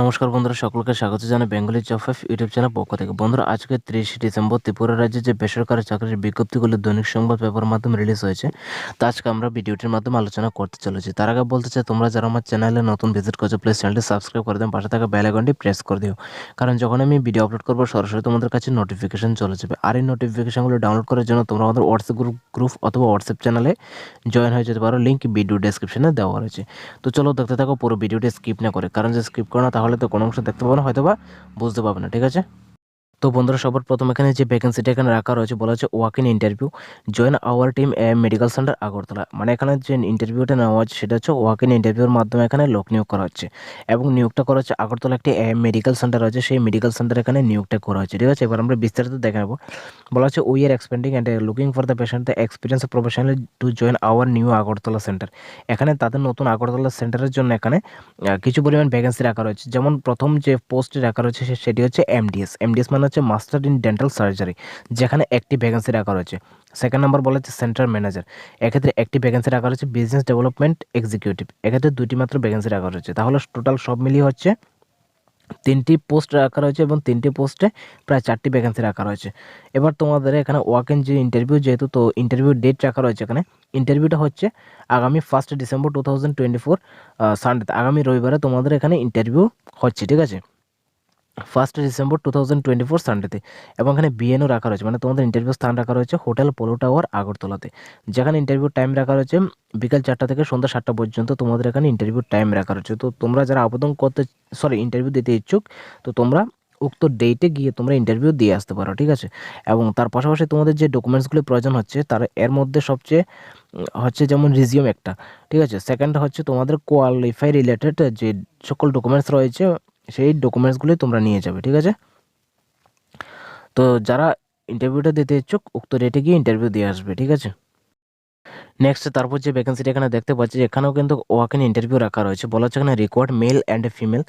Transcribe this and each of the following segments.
নমস্কার বন্ধুরা, সকলকে স্বাগত জানাই বেঙ্গলি জব ইউটিউব চ্যানেল পক্ষ থেকে। বন্ধুরা, আজকে তিরিশে ডিসেম্বর ত্রিপুরা রাজ্যে যে বেসরকারি চাকরির বিজ্ঞপ্তিগুলো দৈনিক সংবাদ পেপার মাধ্যমে রিলিজ হয়েছে, তা আজকে আমরা ভিডিওটির মাধ্যমে আলোচনা করতে চলেছি। তার আগে বলতে চাই, তোমরা যারা আমার চ্যানেলে নতুন ভিজিট করছ প্লিজ চ্যানেলটি সাবস্ক্রাইব করে দেন পাশে থাকা বেল আইকনটি প্রেস করে দিও। কারণ যখন আমি ভিডিও আপলোড করব, সরাসরি তোমাদের কাছে নোটিফিকেশন চলে যাবে। আর এই নোটিফিকেশনগুলো ডাউনলোড করার জন্য তোমরা আমাদের হোয়াটসঅ্যাপ গ্রুপ গ্রুপ অথবা হোয়াটসঅ্যাপ চ্যানেলে জয়েন হয়ে যেতে পারো। লিঙ্ক ভিডিও ডেসক্রিপশনে দেওয়া রয়েছে। তো চলো দেখতে থাকো, পুরো ভিডিওটি স্কিপ না করে। কারণ যে স্কিপ করো না তাহলে তো কোনো অংশ দেখতে পাবো না হয়তো বা বুঝতে পারবে না ঠিক আছে? তো বন্ধুরা, সবার প্রথম এখানে যে ভ্যাকেন্সিটা এখানে রাখা রয়েছে, বলা হচ্ছে walk in interview join our team a medical centre Agartala. মানে এখানে যে ইন্টারভিউটা নেওয়া হচ্ছে, সেটা হচ্ছে ওয়াক ইন ইন্টারভিউর মাধ্যমে এখানে লোক নিয়োগ করা হচ্ছে। এবং নিয়োগটা করা হচ্ছে আগরতলা একটি মেডিকেল সেন্টার রয়েছে, সেই মেডিকেল সেন্টার এখানে নিয়োগটা করা হচ্ছে। ঠিক আছে? এবার আমরা বিস্তারিত দেখে নেব বলা হচ্ছে we are expanding and looking for the patient the experience professional to join our new Agartala centre এখানে তাদের নতুন আগরতলা সেন্টারের জন্য এখানে কিছু পরিমাণ ভ্যাকেন্সি রাখা রয়েছে। যেমন প্রথম যে পোস্টে রাখা রয়েছে সেটি হচ্ছে এমডিএস এমডিএস মানে হচ্ছে মাস্টার ইন ডেন্টাল সার্জারি যেখানে একটি ভ্যাকেন্সি রাখা রয়েছে। সেকেন্ড নাম্বার বলা হচ্ছে সেন্টার ম্যানেজার এক্ষেত্রে একটি ভ্যাকেন্সি রাখা রয়েছে বিজনেস ডেভেলপমেন্ট এক্সিকিউটিভ এক্ষেত্রে দুটি মাত্র ভ্যাকেন্সি রাখা রয়েছে। তাহলে টোটাল সব মিলিয়ে হচ্ছে তিনটি পোস্ট রাখা রয়েছে এবং তিনটি পোস্টে প্রায় চারটি ভ্যাকেন্সি রাখা রয়েছে। এবার তোমাদের এখানে ওয়াক ইন যে ইন্টারভিউ যেহেতু তো ইন্টারভিউ ডেট রাখা রয়েছে এখানে ইন্টারভিউটা হচ্ছে আগামী first December two thousand twenty four সানডেতে আগামী রবিবারে তোমাদের এখানে ইন্টারভিউ হচ্ছে, ঠিক আছে? First December two thousand twenty four সানডেতে এবং এখানে বিএনও রাখা রয়েছে মানে তোমাদের ইন্টারভিউ স্থান রাখা রয়েছে হোটেল পোলো টাওয়ার আগরতলাতে। যেখানে ইন্টারভিউ টাইম রাখা রয়েছে, বিকাল চারটা থেকে সন্ধ্যা সাতটা পর্যন্ত তোমাদের এখানে ইন্টারভিউ টাইম রাখা রয়েছে। তো তোমরা যারা আবেদন করতে সরি ইন্টারভিউ দিতে ইচ্ছুক, তো তোমরা উক্ত ডেটে গিয়ে তোমরা ইন্টারভিউ দিয়ে আসতে পারো, ঠিক আছে? এবং তার পাশাপাশি তোমাদের যে ডকুমেন্টসগুলি প্রয়োজন হচ্ছে, তার, এর মধ্যে সবচেয়ে হচ্ছে যেমন রিজিউম একটা, ঠিক আছে? সেকেন্ড হচ্ছে তোমাদের কোয়ালিফাই রিলেটেড যে সকল ডকুমেন্টস রয়েছে সেই ডকুমেন্টসগুলোই তোমরা নিয়ে যাবে, ঠিক আছে? তো যারা ইন্টারভিউটা দিতে ইচ্ছুক, উক্ত ডেটে গিয়ে ইন্টারভিউ দিয়ে আসবে, ঠিক আছে? নেক্সট তারপর যে ভ্যাকেন্সিটা এখানে দেখতে পাচ্ছি, এখানেও কিন্তু ওয়াক ইন ইন্টারভিউ রাখা রয়েছে। বলা হচ্ছে এখানে required male and female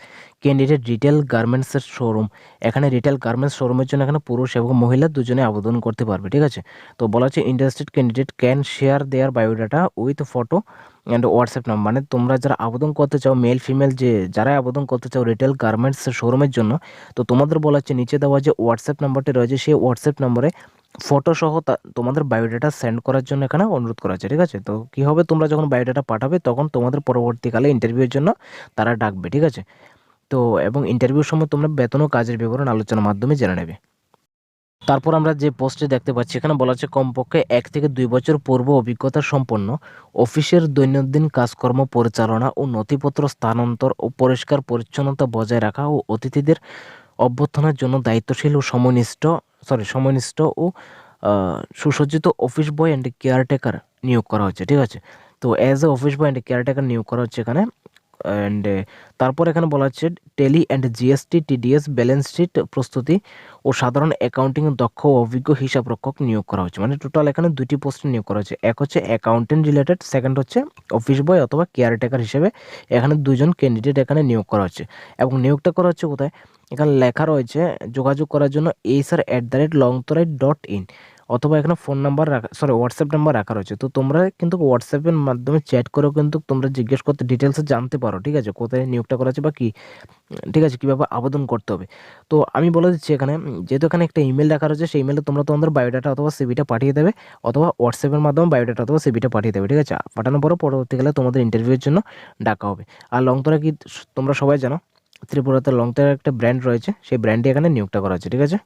candidate retail গার্মেন্টসের শোরুম এখানে রিটেল গার্মেন্টস শোরুমের জন্য এখানে পুরুষ এবং মহিলা দুজনে আবেদন করতে পারবে, ঠিক আছে? তো বলা হচ্ছে interested candidate can share their biodata with photo and WhatsApp number মানে তোমরা যারা আবেদন করতে চাও মেল ফিমেল যে যারা আবেদন করতে চাও রিটেল গার্মেন্টস শোরুমের জন্য, তো তোমাদের বলা হচ্ছে নিচে দেওয়া যে হোয়াটসঅ্যাপ নাম্বারটি রয়েছে, সেই হোয়াটসঅ্যাপ নম্বরে ফটো সহ তা- তোমাদের বায়োডাটা সেন্ড করার জন্য এখানে অনুরোধ করা হচ্ছে ঠিক আছে? তো কী হবে? তোমরা যখন বায়োডাটা পাঠাবে, তখন তোমাদের পরবর্তীকালে ইন্টারভিউর জন্য তারা ডাকবে, ঠিক আছে? তো এবং ইন্টারভিউর সময় তোমরা বেতন ও কাজের বিবরণ আলোচনার মাধ্যমে জেনে নেবে। তারপর আমরা যে পোস্টে দেখতে পাচ্ছি, এখানে বলা হচ্ছে কমপক্ষে এক থেকে দুই বছর পূর্ব অভিজ্ঞতা সম্পন্ন অফিসের দৈনন্দিন কাজকর্ম পরিচালনা ও নথিপত্র স্থানান্তর ও পরিষ্কার পরিচ্ছন্নতা বজায় রাখা ও অতিথিদের অভ্যর্থনার জন্য দায়িত্বশীল ও সমনিষ্ঠ সরি সমনিষ্ঠ ও সুসজ্জিত অফিস বয় অ্যান্ড কেয়ারটেকার নিয়োগ করা হচ্ছে, ঠিক আছে? তো as a office boy and caretaker নিয়োগ করা হচ্ছে এখানে অ্যান্ড তারপর এখানে বলা হচ্ছে Tally and GST TDS balance sheet প্রস্তুতি ও সাধারণ অ্যাকাউন্টিং দক্ষ অভিজ্ঞ হিসাব রক্ষক নিয়োগ করা হচ্ছে। মানে টোটাল এখানে দুটি পোস্টে নিয়োগ করা হচ্ছে, এক হচ্ছে অ্যাকাউন্টেন্ট রিলেটেড সেকেন্ড হচ্ছে অফিস বয় অথবা কেয়ারটেকার হিসেবে এখানে দুজন ক্যান্ডিডেট এখানে নিয়োগ করা হচ্ছে। এবং নিয়োগটা করা হচ্ছে কোথায়? এখানে লেখা রয়েছে, যোগাযোগ করার জন্য এই sir at the rate long Longtarai dot in অথবা এখানে ফোন নাম্বার রাখা সরি হোয়াটসঅ্যাপ নাম্বার রাখা রয়েছে। তো তোমরা কিন্তু হোয়াটসঅ্যাপের মাধ্যমে চ্যাট করেও কিন্তু তোমরা জিজ্ঞেস করতে ডিটেলসে জানতে পারো, ঠিক আছে? কোথায় নিয়োগটা করা আছে বা কী, ঠিক আছে? কীভাবে আবেদন করতে হবে। তো আমি বলে দিচ্ছি এখানে, যেহেতু এখানে একটা ইমেল রাখা রয়েছে, সেই ইমেলে তোমরা তোমাদের বায়োডাটা অথবা সিভিটা পাঠিয়ে দেবে, অথবা হোয়াটসঅ্যাপের মাধ্যমে বায়োডাটা অথবা সিভিটা পাঠিয়ে দেবে, ঠিক আছে? পাঠানোর পরে পরবর্তীকালে তোমাদের ইন্টারভিউয়ের জন্য ডাকা হবে। আর লংতরা কি তোমরা সবাই জানো? ত্রিপুরাতে লংতরার একটা ব্র্যান্ড রয়েছে, সেই ব্র্যান্ডে এখানে নিয়োগটা করা হচ্ছে ঠিক আছে?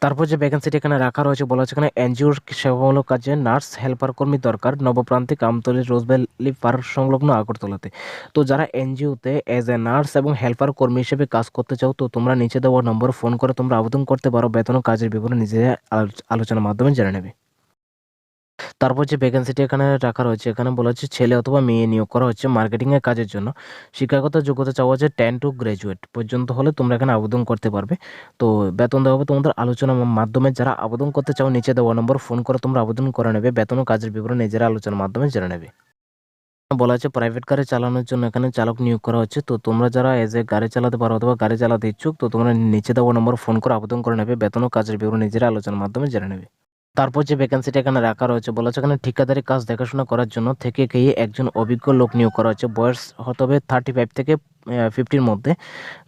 তারপর যে ভ্যাকেন্সিটি এখানে রাখা রয়েছে, বলা হচ্ছে এখানে এনজিওর সেবামূলক কাজে নার্স হেল্পার কর্মী দরকার, নবপ্রান্তিক আমতলী রোজভ্যালি পার্ক সংলগ্ন আগরতলাতে। তো যারা এনজিওতে অ্যাজ এ নার্স এবং হেল্পার কর্মী হিসেবে কাজ করতে চাও, তো তোমরা নিচে দেওয়া নম্বরে ফোন করে তোমরা আবেদন করতে পারো, বেতন কাজের বিবরণ নিজে আলো- আলোচনার মাধ্যমে জেনে নেবে। তারপর যে ভ্যাকেন্সিটি এখানে রাখা রয়েছে, এখানে বলা হচ্ছে ছেলে অথবা মেয়ে নিয়োগ করা হচ্ছে মার্কেটিংয়ের কাজের জন্য। শিক্ষাগত যোগ্যতা চাওয়া হচ্ছে টেন টু গ্রাজুয়েট পর্যন্ত হলে তোমরা এখানে আবেদন করতে পারবে। তো বেতন দেওয়া হবে তোমাদের আলোচনার মাধ্যমে। যারা আবেদন করতে চাও, নিচে দেওয়া নম্বর ফোন করে তোমরা আবেদন করে নেবে। বেতন ও কাজের বিবরণ নিজেরা আলোচনার মাধ্যমে জেনে নেবে। বলা হচ্ছে প্রাইভেট গাড়ি চালানোর জন্য এখানে চালক নিয়োগ করা হচ্ছে। তো তোমরা যারা এজ এ গাড়ি চালাতে পারো অথবা গাড়ি চালাতে ইচ্ছুক, তো তোমরা নিচে দেওয়া নম্বর ফোন করে আবেদন করে নেবে। বেতন ও কাজের বিবরণ নিজেরা আলোচনার মাধ্যমে জেনে নেবে। তারপর যে ভ্যাকেন্সিটা এখানে রাখা রয়েছে, বলা হচ্ছে এখানে ঠিকাদারি কাজ দেখাশোনা করার জন্য থেকে গিয়ে একজন অভিজ্ঞ লোক নিয়োগ করা হচ্ছে। বয়স হতে হবে থার্টি ফাইভ থেকে ফিফটির মধ্যে।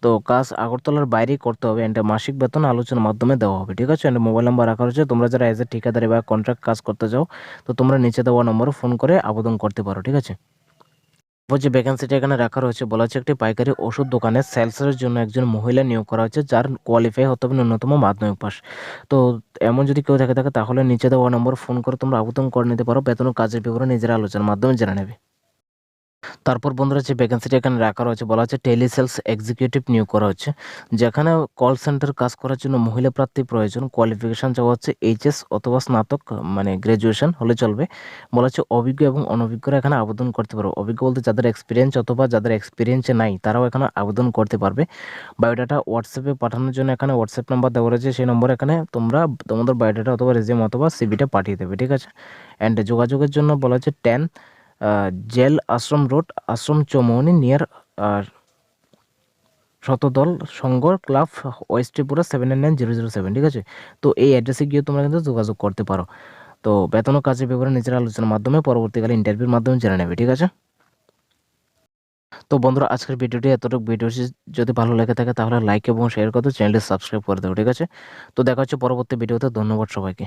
তো কাজ আগরতলার বাইরেই করতে হবে অ্যান্ড মাসিক বেতন আলোচনার মাধ্যমে দেওয়া হবে, ঠিক আছে? অ্যান্ড মোবাইল নাম্বার রাখা রয়েছে। তোমরা যারা এজ এ ঠিকাদারি বা কন্ট্রাক্ট কাজ করতে যাও তো তোমরা নিচে দেওয়া নম্বরে ফোন করে আবেদন করতে পারো, ঠিক আছে? যে ভ্যাকেন্সিটি এখানে রাখা রয়েছে, বলা হচ্ছে একটি পাইকারি ওষুধ দোকানে সেলসের জন্য একজন মহিলা নিয়োগ করা হয়েছে, যার কোয়ালিফাই হতে হবে ন্যূনতম মাধ্যমিক পাস তো এমন যদি কেউ থাকে থাকে, তাহলে নিচে দেওয়া নম্বর ফোন করে তোমরা আবেদন করে নিতে পারো, বেতন কাজের বিবরণ নিজের আলোচনার মাধ্যমে জেনে নেবে। তারপর বন্ধুরা যে ভ্যাকেন্সিটা এখানে রাখা রয়েছে। বলা হচ্ছে টেলিসেলস এক্সিকিউটিভ নিয়োগ করা হচ্ছে, যেখানে কল সেন্টার কাজ করার জন্য মহিলা প্রার্থী প্রয়োজন। কোয়ালিফিকেশন চাওয়া হচ্ছে এইচএস অথবা স্নাতক মানে গ্র্যাজুয়েশন হলে চলবে। বলা হচ্ছে অভিজ্ঞ এবং অনভিজ্ঞরা এখানে আবেদন করতে পারো অভিজ্ঞ বলতে যাদের এক্সপিরিয়েন্স অথবা যাদের এক্সপিরিয়েন্সে নাই, তারাও এখানে আবেদন করতে পারবে। বায়োডাটা হোয়াটসঅ্যাপে পাঠানোর জন্য এখানে হোয়াটসঅ্যাপ নাম্বার দেওয়া রয়েছে। সেই নম্বরে এখানে তোমরা তোমাদের বায়োডাটা অথবা রেজিউম অথবা সিবিটা পাঠিয়ে দেবে, ঠিক আছে? অ্যান্ড যোগাযোগের জন্য বলা হচ্ছে ten jail Ashram road, Ashram Chowmuhani near Satadal Sangha club West Tripura seven nine zero zero seven ঠিক আছে? তো এই অ্যাড্রেসে গিয়ে তোমরা কিন্তু যোগাযোগ করতে পারো। তো বেতন ও কাজের ব্যাপারে নিজের আলোচনার মাধ্যমে পরবর্তীকালে ইন্টারভিউর মাধ্যমে জেনে নেবে, ঠিক আছে? তো বন্ধুরা, আজকের ভিডিওটি এতটুকু। ভিডিও যদি ভালো লেগে থাকে তাহলে লাইক এবং শেয়ার করতে চ্যানেলটি সাবস্ক্রাইব করে দেবো ঠিক আছে? তো দেখা হচ্ছে পরবর্তী ভিডিওতে। ধন্যবাদ সবাইকে।